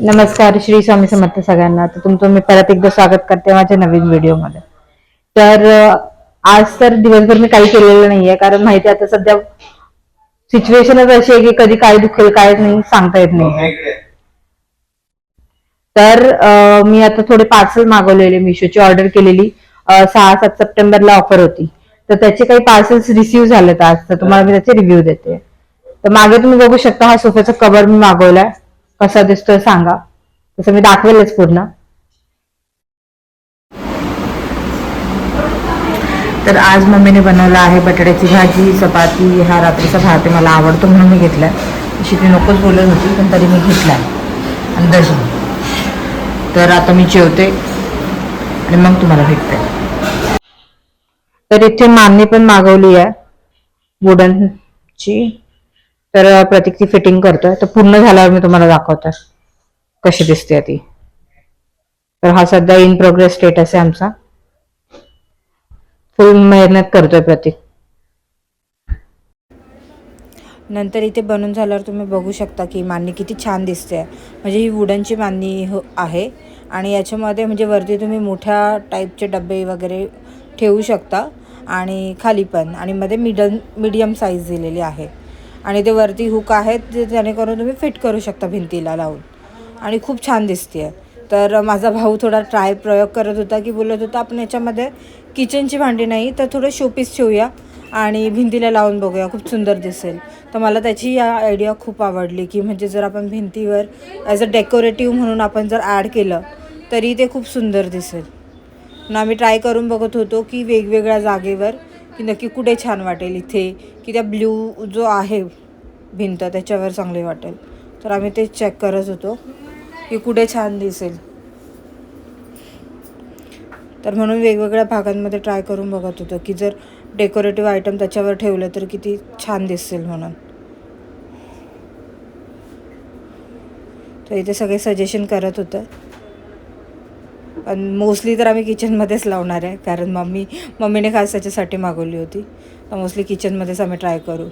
नमस्कार श्री स्वामी समर्थ सगळ्यांना. तर तुमचं मी परत एकदा स्वागत करते माझ्या नवीन व्हिडिओमध्ये. तर आज तर दिवसभर मी काही केलेलं नाहीये कारण माहिती आता सध्या सिच्युएशनच अशी आहे की कधी काय दुखेल काय नाही सांगता येत नाही. तर मी आता थोडे पार्सल मागवलेले मिशोची ऑर्डर केलेली. सहा सात सप्टेंबरला ऑफर होती. तर त्याचे काही पार्सल्स रिसिव्ह झालेत आज. तर तुम्हाला मी त्याचे रिव्ह्यू देते. तर मागे तुम्ही बघू शकता हा सोफ्याचा कवर मी मागवलाय. कसा दिसतोय सांगा. तसं मी दाखवेलच पूर्ण. तर आज मम्मीने बनवलं आहे बटाट्याची भाजी चपाती. हा रात्रीचा भात आहे मला आवडतो म्हणून मी घेतला अशी ती नकोच बोलत होती पण तरी मी घेतलाय. आणि दर्शन तर आता मी जेवते आणि मग तुम्हाला भेटते. तर इथे मान्य पण मागवली आहे वुडनची. तर प्रतीक ती फिटिंग करतोय. तर पूर्ण झाल्यावर मी तुम्हाला दाखवतो कशी दिसते ती. तर हा सध्या इन प्रोग्रेस स्टेटस आहे आमचा. फुल मेहनत करतोय प्रतीक. नंतर इथे बनून झाल्यावर तुम्ही बघू शकता की मांडणी किती छान दिसते. आहे म्हणजे ही वुडनची मांडणी हो आहे. आणि याच्यामध्ये म्हणजे वरती तुम्ही मोठ्या टाईपचे डबे वगैरे ठेवू शकता. आणि खाली पण. आणि मध्ये मिडल मीडियम साईज दिलेली आहे. आणि ते वरती हुक आहेत जे जेणेकरून तुम्ही फिट करू शकता भिंतीला लावून. आणि खूप छान दिसते आहे तर माझा भाऊ थोडा ट्राय प्रयोग करत होता की बोलत होता आपण याच्यामध्ये किचनची भांडी नाही तर थोडं शोपीस ठेवूया. आणि भिंतीला लावून बघूया खूप सुंदर दिसेल. तर मला त्याची या आयडिया खूप आवडली की म्हणजे जर आपण भिंतीवर ॲज अ डेकोरेटिव्ह म्हणून आपण जर ॲड केलं तरी ते खूप सुंदर दिसेल. ना आम्ही ट्राय करून बघत होतो की वेगवेगळ्या जागेवर की नक्की कुठे छान वाटेल इथे की त्या ब्ल्यू जो आहे भिंत त्याच्यावर चांगली वाटेल. तर आम्ही ते चेक करत होतो की कुठे छान दिसेल. तर म्हणून वेगवेगळ्या भागांमध्ये ट्राय करून बघत होतो की जर डेकोरेटिव्ह आयटम त्याच्यावर ठेवलं तर किती छान दिसेल म्हणून. तर इथे सगळे सजेशन करत होतं. पण मोस्टली तर आम्ही किचनमध्येच लावणार आहे कारण मम्मी मम्मीने खास त्याच्यासाठी मागवली होती. तर मोस्टली किचनमध्येच आम्ही ट्राय करू.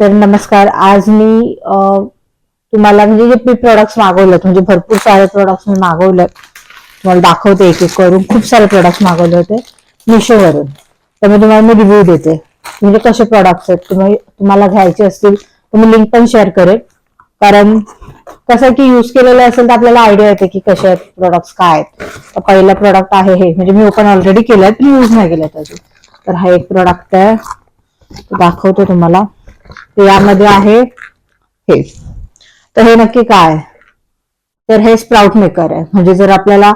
तर नमस्कार आज मी तुम्हाला म्हणजे जे मी प्रोडक्ट्स मागवलेत म्हणजे भरपूर सारे प्रोडक्ट्स मी मागवलेत तुम्हाला दाखवते एक एक करून. खूप सारे प्रोडक्ट्स मागवले होते. मिशोवरून तर मी तुम्हाला मी रिव्ह्यू देते. म्हणजे कसे प्रोडक्ट्स आहेत तुम्ही तुम्हाला घ्यायचे असतील तर मी लिंक पण शेअर करेल कारण कसं की युज केलेलं असेल तर आपल्याला आयडिया येते की कसे आहेत प्रोडक्ट्स काय आहेत. पहिला पहिलं प्रोडक्ट आहे हे. म्हणजे मी ओपन ऑलरेडी केलंय पण यूज नाही केलं अजून. तर हा एक प्रोडक्ट आहे. दाखवतो तुम्हाला. यामध्ये आहे हे. तर हे नक्की काय आहे? तर हे स्प्राउट मेकर आहे. म्हणजे जर आपल्याला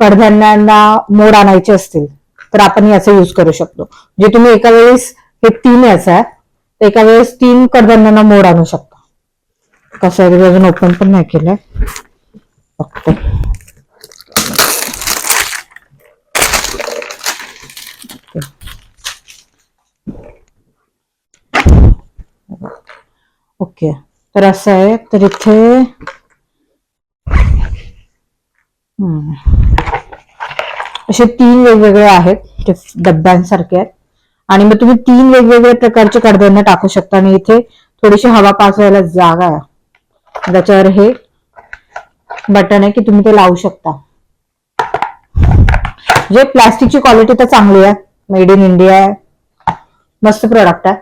कडधान्यांना मोड आणायचे असतील तर आपण याचा यूज करू शकतो. जे तुम्ही एका वेळेस हे तीन याचं आहे एका वेळेस तीन कडधान्यांना मोड आणू शकता. कसं आहे अजून ओपन पण नाही केलंय. फक्त ओके. तर असं आहे तर इथे असे तीन वेगवेगळे आहेत ते डब्यांसारखे आहेत. आणि मग तुम्ही तीन वेगवेगळ्या प्रकारचे कडधान्य टाकू शकता आणि इथे थोडीशी हवा पास व्हायला जागा आहे. त्याच्यावर हे बटन आहे की तुम्ही ते लावू शकता. जे प्लास्टिकची क्वालिटी तर चांगली आहे मेड इन इंडिया आहे मस्त प्रोडक्ट आहे.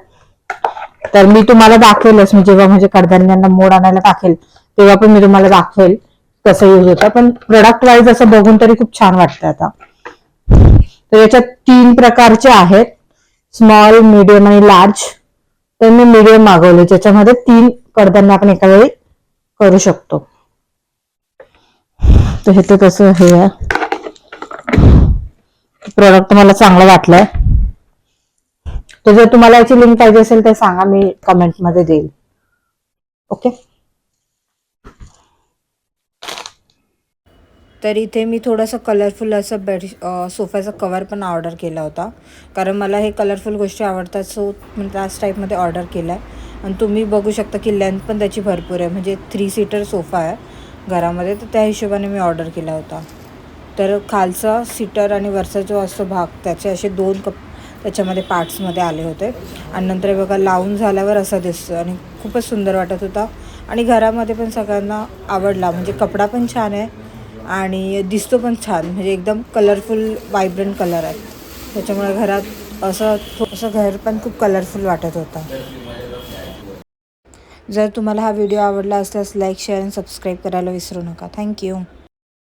तर मी तुम्हाला दाखवेलच मी जेव्हा म्हणजे कडधान्यांना मोड आणायला टाकेल तेव्हा पण मी तुम्हाला दाखवेल. कसं यूज होतं. पण प्रोडक्ट वाईज असं बघून तरी खूप छान वाटतं आता. तर याच्यात तीन प्रकारचे आहेत. स्मॉल मिडियम आणि लार्ज तर मी मिडियम मागवले. ज्याच्यामध्ये तीन कडधान्य आपण एका वेळी करू शकतो. तर हे तर कसं हे आहे. प्रोडक्ट मला चांगलं वाटलंय. तर जर तुम्हाला याची लिंक पाहिजे असेल तर सांगा. मी कमेंटमध्ये देईल. ओके तर इथे मी थोडंसं कलरफुल असं बेड सोफ्याचा कवर पण ऑर्डर केला होता. कारण मला हे कलरफुल गोष्टी आवडतात सो मी त्याच टाईपमध्ये ऑर्डर केला आहे आणि तुम्ही बघू शकता की लेंथ पण त्याची भरपूर आहे. म्हणजे थ्री सीटर सोफा आहे घरामध्ये तर त्या हिशोबाने मी ऑर्डर केला होता. तर खालचा सीटर आणि वरचा जो असतो भाग त्याचे असे दोन कप त्याच्यामध्ये पार्ट्समध्ये आले होते. आणि नंतर बघा लावून झाल्यावर असा दिसतो आणि खूपच सुंदर वाटत होता. आणि घरामध्ये पण सगळ्यांना आवडला. म्हणजे कपडा पण छान आहे. आणि दिसतो पण छान. म्हणजे एकदम कलरफुल वायब्रंट कलर आहे. त्याच्यामुळे घरात असं थोडंसं घर पण खूप कलरफुल वाटत होता. जर तुम्हाला हा व्हिडिओ आवडला असल्यास लाईक शेअर आणि सबस्क्राईब करायला विसरू नका. थँक्यू